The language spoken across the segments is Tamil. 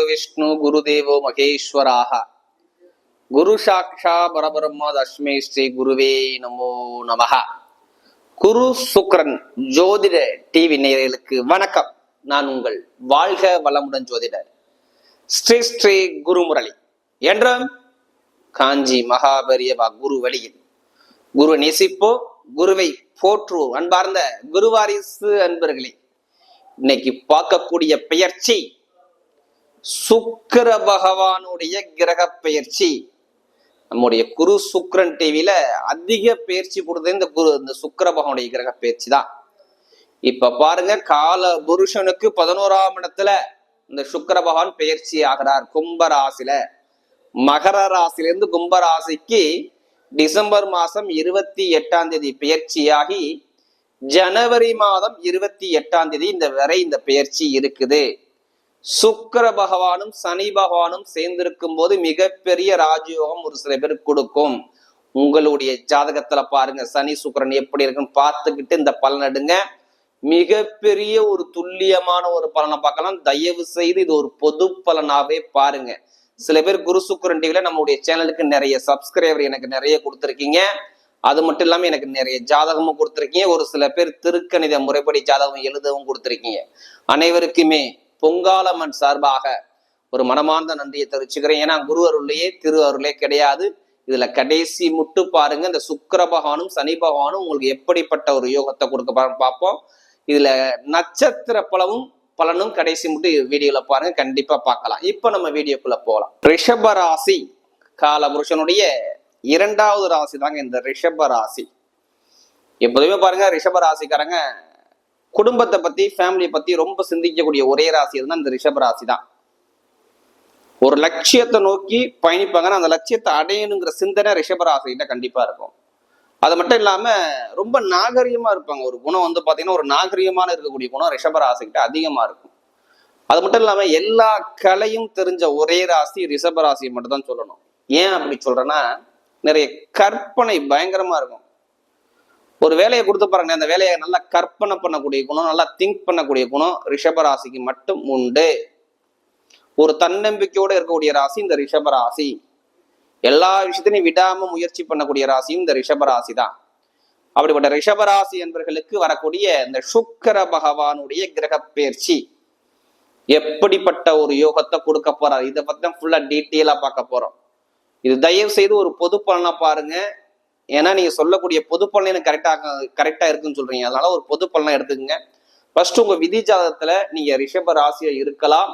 குரு விஷ்ணு குரு தேவோ மகேஸ்வராக குரு சாக்ஷா பரபிரம்ம தஸ்மே ஸ்ரீ குருவே நமோ நமஹ குரு சுக்ரன் ஜோதிட டிவி நேயர்களுக்கு வணக்கம். நான் உங்கள் வாழ்க வளமுடன் ஜோதிடர். ஸ்ரீ ஸ்ரீ குருமுரளி. என்றும் காஞ்சி மகாபரியவா குரு வழியில். குரு நேசிப்போ குருவை போற்றுவோம். அன்பார்ந்த குருவாரிசு அன்பர்களே இன்னைக்கு பார்க்கக்கூடிய பெயர்ச்சி சுக்கர பகவானுடைய கிரக பெயர்ச்சி நம்முடைய குரு சுக்ரன் டிவியில அதிக பயிற்சி கொடுத்தது இந்த குரு இந்த சுக்கர பகவானுடைய கிரக பயிற்சி தான். இப்ப பாருங்க கால புருஷனுக்கு பதினோராம் இடத்துல இந்த சுக்கர பகவான் பயிற்சி ஆகிறார் கும்ப ராசில மகர ராசிலிருந்து கும்ப ராசிக்கு டிசம்பர் மாசம் இருபத்தி எட்டாம் தேதி பயிற்சியாகி ஜனவரி மாதம் இருபத்தி எட்டாம் தேதி இந்த வரை இந்த பயிற்சி இருக்குது. சுக்கர பகவானும் சனி பகவானும் சேர்ந்திருக்கும் போது மிகப்பெரிய ராஜயோகம் ஒரு சில பேருக்கு கொடுக்கும். உங்களுடைய ஜாதகத்துல பாருங்க சனி சுக்கரன் எப்படி இருக்குன்னு பார்த்துக்கிட்டு இந்த பலன் எடுங்க. மிகப்பெரிய ஒரு துல்லியமான ஒரு பலனை பார்க்கலாம். தயவு செய்து இது ஒரு பொது பலனாவே பாருங்க. சில பேர் குரு சுக்கரன் டிவில நம்மளுடைய சேனலுக்கு நிறைய சப்ஸ்கிரைபர் எனக்கு நிறைய கொடுத்துருக்கீங்க. அது மட்டும் இல்லாம எனக்கு நிறைய ஜாதகமும் கொடுத்துருக்கீங்க. ஒரு சில பேர் திருக்கணித முறைப்படி ஜாதகம் எழுதவும் கொடுத்துருக்கீங்க. அனைவருக்குமே பொங்காலம்மன் சார்பாக ஒரு மனமார்ந்த நன்றியை தெரிவிச்சுக்கிறேன். ஏன்னா குரு அருளையே திரு அருளே கிடையாது. இதுல கடைசி முட்டு பாருங்க. இந்த சுக்கர பகவானும் சனி பகவானும் உங்களுக்கு எப்படிப்பட்ட ஒரு யோகத்தை கொடுக்க பார்ப்போம். இதுல நட்சத்திர பலவும் பலனும் கடைசி முட்டு வீடியோல பாருங்க. கண்டிப்பா பார்க்கலாம். இப்ப நம்ம வீடியோக்குள்ள போகலாம். ரிஷப ராசி கால புருஷனுடைய இரண்டாவது ராசி தாங்க இந்த ரிஷப ராசி. எப்போதுமே பாருங்க ரிஷப ராசிக்காரங்க குடும்பத்தை பத்தி ஃபேமிலியை பத்தி ரொம்ப சிந்திக்கக்கூடிய ஒரே ராசி எதுனா இந்த ரிஷப ராசி தான் ஒரு லட்சியத்தை நோக்கி பயணிப்பாங்கன்னா அந்த லட்சியத்தை அடையணுங்கிற சிந்தனை ரிஷப ராசிகிட்ட கண்டிப்பா இருக்கும். அது மட்டும் இல்லாம ரொம்ப நாகரிகமா இருப்பாங்க. ஒரு குணம் வந்து பாத்தீங்கன்னா ஒரு நாகரிகமான இருக்கக்கூடிய குணம் ரிஷப ராசிகிட்ட அதிகமா இருக்கும். அது மட்டும் இல்லாம எல்லா கலையும் தெரிஞ்ச ஒரே ராசி ரிஷப ராசியை மட்டும் தான் சொல்லணும். ஏன் அப்படி சொல்றேன்னா நிறைய கற்பனை பயங்கரமா இருக்கும். ஒரு வேலையை கொடுத்து பாருங்க அந்த வேலையை நல்லா கற்பனை பண்ணக்கூடிய குணம் நல்லா திங்க் பண்ணக்கூடிய குணம் ரிஷபராசிக்கு மட்டும் உண்டு. ஒரு தன்னம்பிக்கையோடு இருக்கக்கூடிய ராசி இந்த ரிஷபராசி எல்லா விஷயத்திலையும் விடாம முயற்சி பண்ணக்கூடிய ராசியும் இந்த ரிஷபராசி தான் அப்படிப்பட்ட ரிஷபராசி என்பர்களுக்கு என்பவர்களுக்கு வரக்கூடிய இந்த சுக்கர பகவானுடைய கிரக பயிற்சி. எப்படிப்பட்ட ஒரு யோகத்தை கொடுக்க போறாரு இதை பத்தி தான் ஃபுல்லா டீட்டெயிலா பார்க்க போறோம். இது தயவு செய்து ஒரு பொது பலனா பாருங்க. ஏன்னா நீங்க சொல்லக்கூடிய பொது பலன் எனக்கு கரெக்டா கரெக்டா இருக்குன்னு சொல்றீங்க. அதனால ஒரு பொது பலனா எடுத்துக்கோங்க. ஃபர்ஸ்ட் உங்க விதி ஜாதகத்துல நீங்க ரிஷப ராசியா இருக்கலாம்.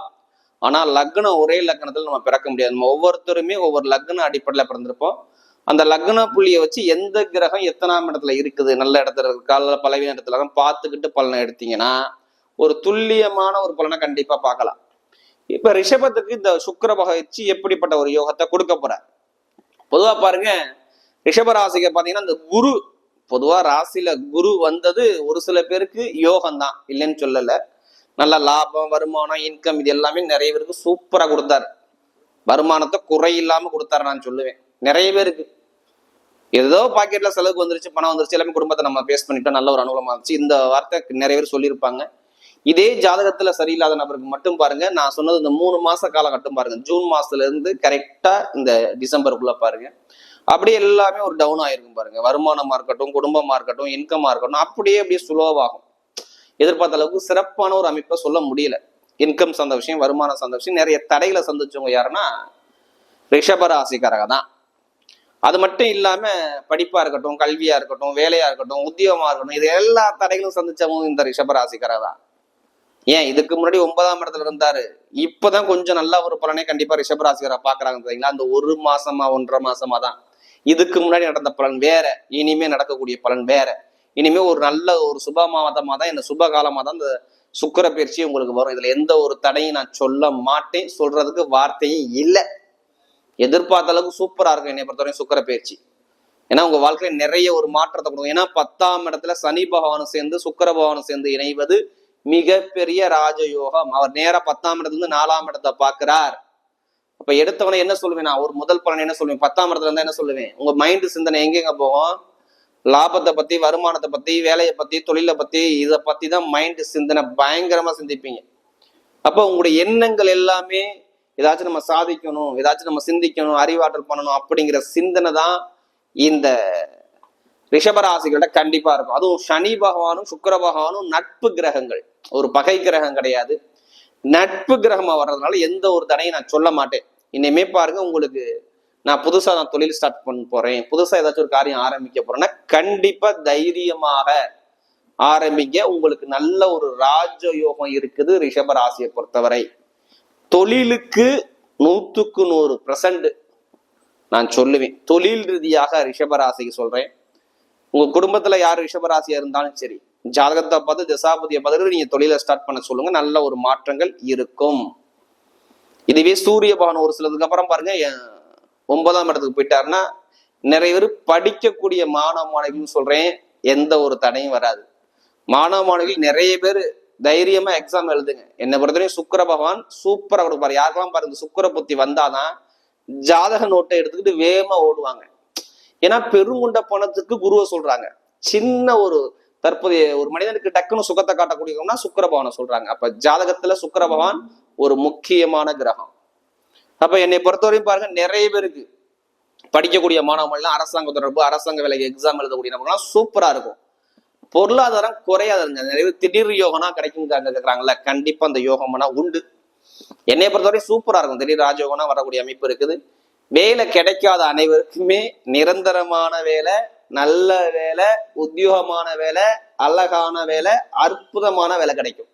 ஆனா லக்னம் ஒரே லக்னத்துல நம்ம பிறக்க முடியாது. நம்ம ஒவ்வொருத்தருமே ஒவ்வொரு லக்ன அடிப்படையில பிறந்திருப்போம். அந்த லக்ன புள்ளியை வச்சு எந்த கிரகம் எத்தனாம் இடத்துல இருக்குது? நல்ல இடத்துல இருக்கா? அல்லது பலவீன இடத்துல பார்த்துக்கிட்டு பலனை எடுத்தீங்கன்னா ஒரு துல்லியமான ஒரு பலனை கண்டிப்பா பார்க்கலாம். இப்ப ரிஷபத்துக்கு இந்த சுக்கர பகவச்சி எப்படிப்பட்ட ஒரு யோகத்தை கொடுக்க போறார்? பொதுவா பாருங்க ரிஷபராசிக்கு பார்த்தீங்கன்னா இந்த குரு பொதுவாக ராசியில குரு வந்தது ஒரு சில பேருக்கு யோகம் தான் இல்லைன்னு சொல்லலை. நல்ல லாபம் வருமானம் இன்கம் இது எல்லாமே நிறைய பேருக்கு சூப்பராக கொடுத்தாரு. வருமானத்தை குறை இல்லாமல் கொடுத்தாரு நான் சொல்லுவேன். நிறைய பேருக்கு. ஏதோ பாக்கெட்ல செலவுக்கு வந்துருச்சு பணம் வந்துருச்சு எல்லாமே குடும்பத்தை நம்ம பேஸ் பண்ணிட்டோம் நல்ல ஒரு அனுகூலமா இருந்துச்சு. இந்த வார்த்தை நிறைய பேர் சொல்லியிருப்பாங்க. இதே ஜாதகத்துல சரியில்லாத நபருக்கு மட்டும் பாருங்க நான் சொன்னது இந்த மூணு மாச காலகட்டம் பாருங்க. ஜூன் மாசத்துல இருந்து கரெக்டா இந்த டிசம்பருக்குள்ள பாருங்க. அப்படியே எல்லாமே ஒரு டவுன் ஆயிருக்கும் பாருங்க. வருமானமா இருக்கட்டும் குடும்பமா இருக்கட்டும் இன்கமா இருக்கட்டும் அப்படியே அப்படியே சுலோவாகும். எதிர்பார்த்த அளவுக்கு சிறப்பான ஒரு அமைப்பை சொல்ல முடியல. இன்கம் சார்ந்த விஷயம் வருமானம் சார்ந்த விஷயம் நிறைய தடைகளை சந்திச்சவங்க யாருன்னா ரிஷபராசிக்காரக தான். அது மட்டும் இல்லாம படிப்பா இருக்கட்டும் கல்வியா இருக்கட்டும் வேலையா இருக்கட்டும் உத்தியோகமா இருக்கட்டும் இது எல்லா தடைகளும் சந்திச்சவங்க இந்த ரிஷபராசிக்காரக தான். ஏன்? இதுக்கு முன்னாடி ஒன்பதாம் இடத்துல இருந்தாரு. இப்பதான் கொஞ்சம் நல்ல ஒரு பலனே கண்டிப்பா ரிஷபராசிக்காரா பாக்குறாங்க தெரியுங்களா? அந்த ஒரு மாசமா ஒன்றரை மாசமா தான். இதுக்கு முன்னாடி நடந்த பலன் வேற இனிமே நடக்கக்கூடிய பலன் வேற. இனிமே ஒரு நல்ல ஒரு சுப மாதமாக தான் இந்த சுப காலமாக தான் இந்த சுக்கிர பயிற்சி உங்களுக்கு வரும். இதுல எந்த ஒரு தடையும் நான் சொல்ல மாட்டேன். சொல்றதுக்கு வார்த்தையும் இல்லை. எதிர்பார்த்த அளவுக்கு சூப்பரா இருக்கும் என்னை பொறுத்தவரைக்கும் சுக்கர பயிற்சி. ஏன்னா உங்க வாழ்க்கையில நிறைய ஒரு மாற்றத்தை கொடுக்கும். ஏன்னா பத்தாம் இடத்துல சனி பகவானும் சேர்ந்து சுக்கர பகவானும் சேர்ந்து இணைவது மிகப்பெரிய ராஜயோகம். அவர் நேரா பத்தாம் இடத்துல இருந்து நாலாம் இடத்தை பார்க்கிறார். அப்ப எடுத்தவனை என்ன சொல்லுவேன் நான்? ஒரு முதல் பலன் என்ன சொல்லுவேன்? பத்தாம் இடத்துல இருந்தா என்ன சொல்லுவேன்? உங்க மைண்ட் சிந்தனை எங்கெங்க போகும்? லாபத்தை பத்தி வருமானத்தை பத்தி வேலையை பத்தி தொழிலை பத்தி இதை பத்தி தான் மைண்ட் சிந்தனை பயங்கரமா சிந்திப்பீங்க. அப்போ உங்களுடைய எண்ணங்கள் எல்லாமே ஏதாச்சும் நம்ம சாதிக்கணும் ஏதாச்சும் நம்ம சிந்திக்கணும் அறிவாற்றல் பண்ணணும் அப்படிங்கிற சிந்தனை தான் இந்த ரிஷபராசிகள்கிட்ட கண்டிப்பா இருக்கும். அதுவும் சனி பகவானும் சுக்கர பகவானும் நட்பு கிரகங்கள். ஒரு பகை கிரகம் கிடையாது. நட்பு கிரகமா வர்றதுனால எந்த ஒரு தடையும் நான் சொல்ல மாட்டேன். இனிமே பாருங்க உங்களுக்கு நான் புதுசா நான் தொழில் ஸ்டார்ட் பண்ண போறேன். புதுசா ஏதாச்சும் ஒரு காரியம் ஆரம்பிக்க போறேன்னா கண்டிப்பா தைரியமாக ஆரம்பிங்க. உங்களுக்கு நல்ல ஒரு ராஜ யோகம் இருக்குது ரிஷப ராசியை பொறுத்தவரை. தொழிலுக்கு நூத்துக்கு நூறு பிரசன்ட் நான் சொல்லுவேன். தொழில் ரீதியாக ரிஷபராசிக்கு சொல்றேன். உங்க குடும்பத்துல யார் ரிஷபராசியா இருந்தாலும் சரி ஜாதகத்தை பார்த்து திசாபதியை பார்த்துட்டு நீங்க தொழிலை ஸ்டார்ட் பண்ண சொல்லுங்க. நல்ல ஒரு மாற்றங்கள் இருக்கும். இதுவே சூரிய பவன் ஒரு சிலதுக்கு அப்புறம் பாருங்க ஒன்பதாம் இடத்துக்கு போயிட்டாருன்னா நிறைய பேர் படிக்கக்கூடிய மாணவ மாணவிகள் சொல்றேன். எந்த ஒரு தடையும் வராது. மாணவ மாணவிகள் நிறைய பேர் தைரியமா எக்ஸாம் எழுதுங்க. என்னை பொறுத்தவரையும் சுக்கர பகவான் சூப்பரா கொடுப்பாரு யாருக்கெல்லாம் பாருங்க சுக்கர புத்தி வந்தாதான் ஜாதக நோட்டை எடுத்துக்கிட்டு வேகமா ஓடுவாங்க. ஏன்னா பெருங்குண்ட பணத்துக்கு குருவை சொல்றாங்க. சின்ன ஒரு தற்போதைய ஒரு மனிதனுக்கு டக்குன்னு சுகத்தை காட்டக்கூடியவங்கன்னா சுக்கரபவனை சொல்றாங்க. அப்ப ஜாதகத்துல சுக்கரபவான் ஒரு முக்கியமான கிரகம். அப்ப என்னை பொறுத்தவரையும் பாருங்க நிறைய பேருக்கு படிக்கக்கூடிய மாணவர்கள்லாம் அரசாங்க தொடர்பு அரசாங்க வேலைக்கு எக்ஸாம் எழுதக்கூடிய நபர்கள்லாம் சூப்பரா இருக்கும். பொருளாதாரம் குறையாதுங்க நிறைய திடீர் யோகனா கிடைக்கும் கேட்கறாங்கல்ல கண்டிப்பா அந்த யோகம்னா உண்டு. என்னை பொறுத்தவரை சூப்பரா இருக்கும். திடீர் ராஜயோகம்னா வரக்கூடிய அமைப்பு இருக்குது. வேலை கிடைக்காத அனைவருக்குமே நிரந்தரமான வேலை நல்ல வேலை உத்தியோகமான வேலை அழகான வேலை அற்புதமான வேலை கிடைக்கும்.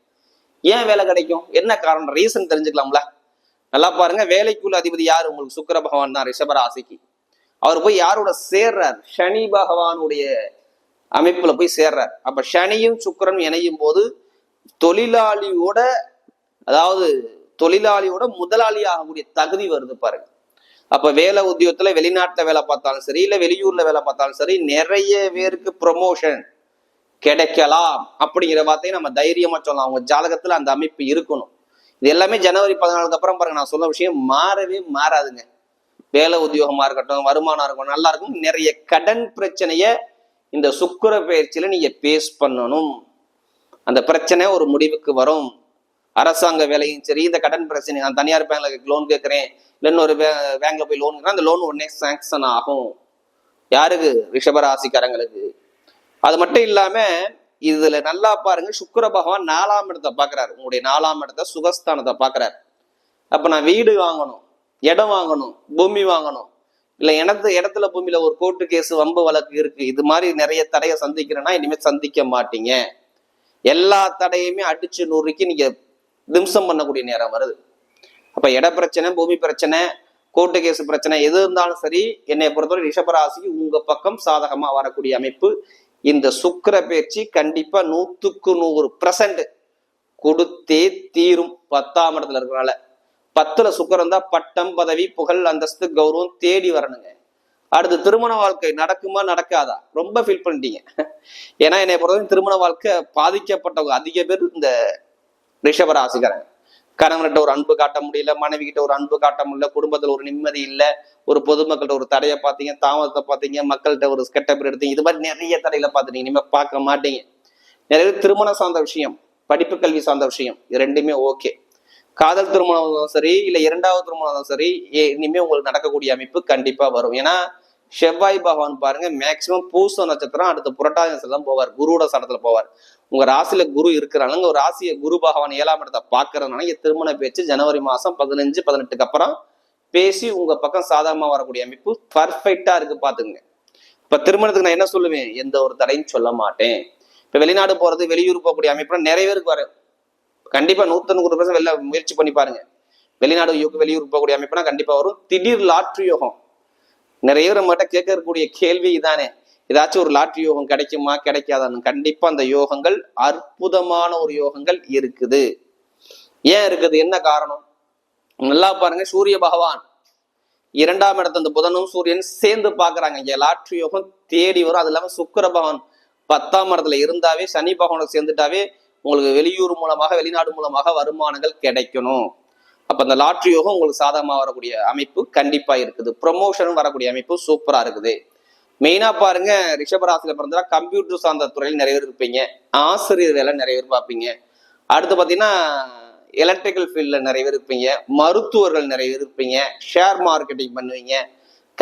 ஏன் வேலை கிடைக்கும்? என்ன காரணம்? ரீசன் தெரிஞ்சுக்கலாம்ல. நல்லா பாருங்க வேலைக்குள்ள அதிபதி யார்? உங்களுக்கு சுக்கிர பகவான் தான் ரிஷபராசிக்கு அவர் போய் யாரோட சேர்றார்? சனி பகவானுடைய அமைப்புல போய் சேர்றார். அப்ப சனியும் சுக்கிரனும் இணையும் போது தொழிலாளியோட அதாவது தொழிலாளியோட முதலாளி ஆகக்கூடிய தகுதி வருது பாருங்க. அப்ப வேலை உத்தியோகத்துல வெளிநாட்டுல வேலை பார்த்தாலும் சரி இல்ல வெளியூர்ல வேலை பார்த்தாலும் சரி நிறைய பேருக்கு ப்ரொமோஷன் கிடைக்கலாம் அப்படிங்கிற வார்த்தையை நம்ம தைரியமா சொல்லலாம். அவங்க ஜாதகத்துல அந்த அமைப்பு இருக்கணும். இது எல்லாமே ஜனவரி பதினாலுக்கு அப்புறம் பாருங்க நான் சொன்ன விஷயம் மாறவே மாறாதுங்க. வேலை உத்தியோகமா இருக்கட்டும் வருமானம் இருக்கட்டும் நல்லா இருக்கும். நிறைய கடன் பிரச்சனைய இந்த சுக்கிர பயிற்சியில நீங்க பேஸ் பண்ணணும். அந்த பிரச்சனை ஒரு முடிவுக்கு வரும். அரசாங்க வேலையும் சரி இந்த கடன் பிரச்சனை நான் தனியார் பேங்க்ல லோன் கேட்குறேன். இல்லைன்னு இன்னொரு பேங்க்ல போய் லோன் அந்த லோன் உடனே சாங்ஷன் ஆகும். யாருக்கு? ரிஷபராசிக்காரங்களுக்கு அது மட்டும் இல்லாம இதுல நல்லா பாருங்க சுக்கர பகவான் நாலாம் இடத்தை பாக்குறாரு உங்களுடைய நாலாம் இடத்த சுகஸ்தானத்தை பாக்குறாரு அப்ப நான் வீடு வாங்கணும் இடம் வாங்கணும் பூமி வாங்கணும். இல்ல இடத்து இடத்துல பூமியில ஒரு கோர்ட்டு கேஸ் வம்பு வழக்கு இருக்கு. இது மாதிரி நிறைய தடையை சந்திக்கிறேன்னா இனிமேல் சந்திக்க மாட்டீங்க. எல்லா தடையுமே அடிச்சு நூறுக்கு நீங்க திம்சம் பண்ணக்கூடிய நேரம் வருது. அப்ப இட பிரச்சனை பூமி பிரச்சனை கோர்ட்டு கேஸ் பிரச்சனை எது இருந்தாலும் சரி என்னை பொறுத்தவரை ரிஷபராசி உங்க பக்கம் சாதகமா வரக்கூடிய அமைப்பு. இந்த சுக்கிர பயிற்சி கண்டிப்பா நூத்துக்கு நூறு பிரசன்ட் கொடுத்தே தீரும் பத்தாம் இடத்துல இருக்கிறனால பத்துல சுக்கரம் தான் பட்டம் பதவி புகழ் அந்தஸ்து கௌரவம் தேடி வரணுங்க. அடுத்து திருமண வாழ்க்கை நடக்குமா நடக்காதா? ரொம்ப ஃபீல் பண்ணிட்டீங்க. ஏன்னா என்னை பொறுத்தவரை திருமண வாழ்க்கை பாதிக்கப்பட்டவங்க அதிக பேர் இந்த ரிஷபராசிக்காரங்க. கணவன்கிட்ட ஒரு அன்பு காட்ட முடியல மனைவி கிட்ட ஒரு அன்பு காட்ட முடியல குடும்பத்துல ஒரு நிம்மதி இல்ல ஒரு பொதுமக்கள்கிட்ட ஒரு தடையை பார்த்தீங்க தாமதத்தை பார்த்தீங்க மக்கள்கிட்ட ஒரு ஸ்கெட்டப் எடுத்தீங்க இது மாதிரி நிறைய தடையில பார்த்துட்டீங்க. இனிமேல் பார்க்க மாட்டீங்க. நிறைய திருமணம் சார்ந்த விஷயம் படிப்பு கல்வி சார்ந்த விஷயம் இது ரெண்டுமே ஓகே. காதல் திருமணம் இருந்தாலும் சரி இல்ல இரண்டாவது திருமணம் சரி இனிமே உங்களுக்கு நடக்கக்கூடிய அமைப்பு கண்டிப்பா வரும். ஏன்னா செவ்வாய் பகவான் பாருங்க மேக்சிமம் பூச நட்சத்திரம் அடுத்து புரட்டாதி நட்சத்திரம் போவார். குருவோட சடத்துல போவார். உங்க ராசியில குரு இருக்கிறாங்க ஒரு ராசியை குரு பகவான் ஏழாம் இடத்தை பாக்குறதுனால இங்க திருமண பேச்சு ஜனவரி மாசம் பதினஞ்சு பதினெட்டுக்கு அப்புறம் பேசி உங்க பக்கம் சாதாரணமா வரக்கூடிய அமைப்பு பர்ஃபெக்டா இருக்கு பாத்துங்க இப்ப திருமணத்துக்கு நான் என்ன சொல்லுவேன்? எந்த ஒரு தடையும் சொல்ல மாட்டேன். இப்ப வெளிநாடு போறது வெளியூர் போகக்கூடிய அமைப்புல நிறைய பேருக்கு வரும் கண்டிப்பா நூத்தி நூறு பர்சன்ட் வெளில முயற்சி பண்ணி பாருங்க. வெளிநாடு யோக வெளியூர் போகக்கூடிய அமைப்புனா கண்டிப்பா வரும். திடீர் லாட்ரி யோகம். நிறைய பேர் நம்மகிட்ட கேட்கக்கூடிய கேள்வி இதானே. ஏதாச்சும் ஒரு லாட்ரி யோகம் கிடைக்குமா கிடைக்காதான்னு கண்டிப்பா அந்த யோகங்கள் அற்புதமான ஒரு யோகங்கள் இருக்குது. ஏன் இருக்குது? என்ன காரணம்? நல்லா பாருங்க சூரிய பகவான். இரண்டாம் இடத்துல இந்த புதனும் சூரியன் சேர்ந்து பாக்குறாங்க இங்க லாட்ரி யோகம் தேடி வரும். அது இல்லாம சுக்கர பகவான் பத்தாம் இடத்துல இருந்தாவே சனி பகவானோட சேர்ந்துட்டாவே உங்களுக்கு வெளியூர் மூலமாக வெளிநாடு மூலமாக வருமானங்கள் கிடைக்கணும். அப்ப அந்த லாட்ரி யோகம் உங்களுக்கு சாதகமா வரக்கூடிய அமைப்பு கண்டிப்பா இருக்குது. ப்ரொமோஷனும் வரக்கூடிய அமைப்பு சூப்பரா இருக்குது. மெயினா பாருங்க ரிஷபராசில பிறந்தா கம்ப்யூட்டர் சார்ந்த துறையில் நிறைய பேர் இருப்பீங்க. ஆசிரியர் வேலை நிறைய பேர் பார்ப்பீங்க. அடுத்து பாத்தீங்கன்னா எலக்ட்ரிக்கல் ஃபீல்டில் நிறைய பேர் இருப்பீங்க. மருத்துவர்கள் நிறைய பேர் இருப்பீங்க. ஷேர் மார்க்கெட்டிங் பண்ணுவீங்க.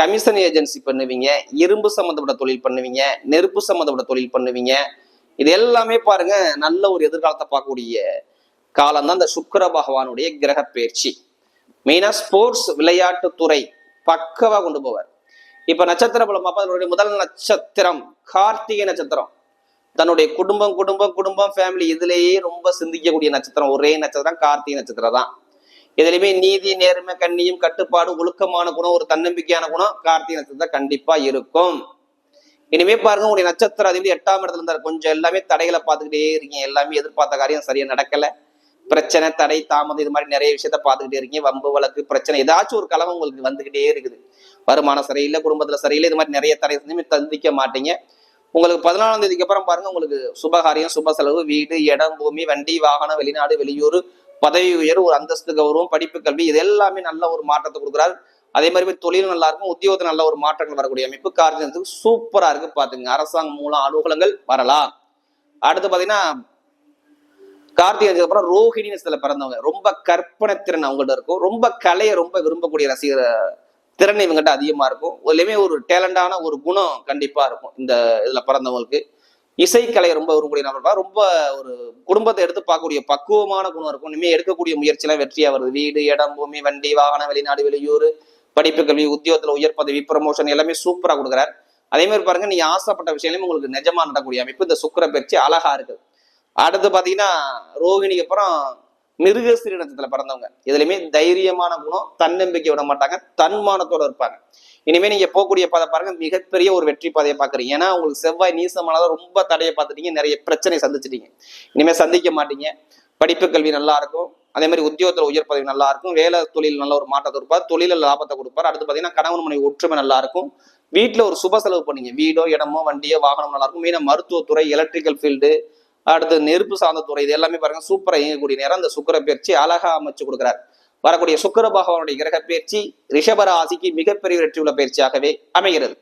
கமிஷன் ஏஜென்சி பண்ணுவீங்க. இரும்பு சம்மந்தப்பட்ட தொழில் பண்ணுவீங்க. நெருப்பு சம்மந்தப்பட்ட தொழில் பண்ணுவீங்க. இது எல்லாமே பாருங்க நல்ல ஒரு எதிர்காலத்தை பார்க்கக்கூடிய காலம் தான் இந்த சுக்கர பகவானுடைய கிரக பயிற்சி. மெயினா ஸ்போர்ட்ஸ் விளையாட்டுத்துறை பக்கவா கொண்டு போவார். இப்ப நட்சத்திர பலம் பார்ப்பா அதனுடைய முதல் நட்சத்திரம் கார்த்திகை நட்சத்திரம். தன்னுடைய குடும்பம் குடும்பம் குடும்பம் ஃபேமிலி இதுலேயே ரொம்ப சிந்திக்கக்கூடிய நட்சத்திரம். ஒரே நட்சத்திரம் கார்த்திகை நட்சத்திரம் தான். இதுலயுமே நீதி நேர்மை கண்ணியும் கட்டுப்பாடு ஒழுக்கமான குணம் ஒரு தன்னம்பிக்கையான குணம் கார்த்திகை நட்சத்திரம் கண்டிப்பா இருக்கும். இனிமே பாருங்க உங்களுடைய நட்சத்திரம் அதிபதி எட்டாம் இடத்துல இருந்தார்? கொஞ்சம் எல்லாமே தடைகளை பார்த்துக்கிட்டே இருக்கீங்க. எல்லாமே எதிர்பார்த்த காரியம் சரியா நடக்கல. பிரச்சனை தடை தாமதம் இது மாதிரி நிறைய விஷயத்த பார்த்துக்கிட்டே இருக்கீங்க. வம்பு வழக்கு பிரச்சனை ஏதாச்சும் ஒரு கலவை உங்களுக்கு வந்துகிட்டே இருக்குது. வருமானம் சரியில்லை குடும்பத்துல சரியில்லை இது மாதிரி நிறைய தடை செஞ்சுமே சந்திக்க மாட்டீங்க. உங்களுக்கு பதினாலாம் தேதிக்கு அப்புறம் பாருங்க உங்களுக்கு சுபகாரியம் சுப செலவு வீடு இடம் பூமி வண்டி வாகனம் வெளிநாடு வெளியூர் பதவி உயர்வு ஒரு அந்தஸ்து கௌரவம் படிப்பு கல்வி இது எல்லாமே நல்ல ஒரு மாற்றத்தை கொடுக்குறாரு. அதே மாதிரி தொழில் நல்லா இருக்கும் உத்தியோகத்தில் நல்ல ஒரு மாற்றங்கள் வரக்கூடிய அமைப்பு. காரணத்துக்கு சூப்பரா இருக்கு பாத்துங்க. அரசாங்கம் மூலம் அலுவலகங்கள் வரலாம். அடுத்து பாத்தீங்கன்னா கார்த்திகை அப்புறம் ரோஹிணி பிறந்தவங்க. ரொம்ப கற்பனை திறன் அவங்கள்ட்ட இருக்கும். ரொம்ப கலையை ரொம்ப விரும்பக்கூடிய ரசிகர் திறன் இவங்ககிட்ட அதிகமா இருக்கும். அதுலயுமே ஒரு டேலண்டான ஒரு குணம் கண்டிப்பா இருக்கும் இந்த இதுல பிறந்தவங்களுக்கு. இசைக்கலை ரொம்ப விரும்பக்கூடிய நபர்களா ரொம்ப ஒரு குடும்பத்தை எடுத்து பார்க்கக்கூடிய பக்குவமான குணம் இருக்கும். இனிமேல் எடுக்கக்கூடிய முயற்சியெல்லாம் வெற்றியா வருது. வீடு இடம் பூமி வண்டி வாகனம் வெளிநாடு வெளியூர் படிப்பு கல்வி உத்தியோகத்துல உயர் பதவி ப்ரமோஷன் எல்லாமே சூப்பரா கொடுக்குறாரு. அதே மாதிரி பாருங்க நீங்க ஆசைப்பட்ட விஷயங்களும் உங்களுக்கு நிஜமா நடக்கக்கூடிய அமைப்பு இந்த சுக்கர பயிற்சி அழகா இருக்குது அடுத்து பாத்தீங்கன்னா ரோகிணிக்கு அப்புறம் மிருகஸ்திரி நட்சத்திரத்துல பிறந்தவங்க. எதுலையுமே தைரியமான குணம் தன்னம்பிக்கை விட மாட்டாங்க தன்மானத்தோட இருப்பாங்க. இனிமே நீங்க போகக்கூடிய பாதை பாருங்க மிகப்பெரிய ஒரு வெற்றி பாதையை பாக்குறீங்க. ஏன்னா உங்களுக்கு செவ்வாய் நீசமானதா ரொம்ப தடையை பார்த்துட்டீங்க நிறைய பிரச்சனை சந்திச்சிட்டீங்க. இனிமே சந்திக்க மாட்டீங்க. படிப்பு கல்வி நல்லா இருக்கும். அதே மாதிரி உத்தியோகத்துல உயர் பதவி நல்லா இருக்கும். வேலை தொழில் நல்ல ஒரு மாற்றத்தை கொடுப்பார். தொழில லாபத்தை கொடுப்பார். அடுத்து பாத்தீங்கன்னா கணவன் மனைவி ஒற்றுமை நல்லா இருக்கும். வீட்டுல ஒரு சுப செலவு பண்ணீங்க. வீடோ இடமோ வண்டியோ வாகனம் நல்லா இருக்கும். மெயினா மருத்துவத்துறை எலக்ட்ரிக்கல் ஃபீல்டு அடுத்து நெருப்பு சார்ந்த துறை இது எல்லாமே பாருங்க சூப்பரா இயங்கக்கூடிய நேரம். அந்த சுக்கிர பயிற்சி அழகா அமைச்சு கொடுக்குறார். வரக்கூடிய சுக்கிர பகவானுடைய கிரக பயிற்சி ரிஷபராசிக்கு மிகப்பெரிய வெற்றி உள்ள பயிற்சியாகவே அமைகிறது.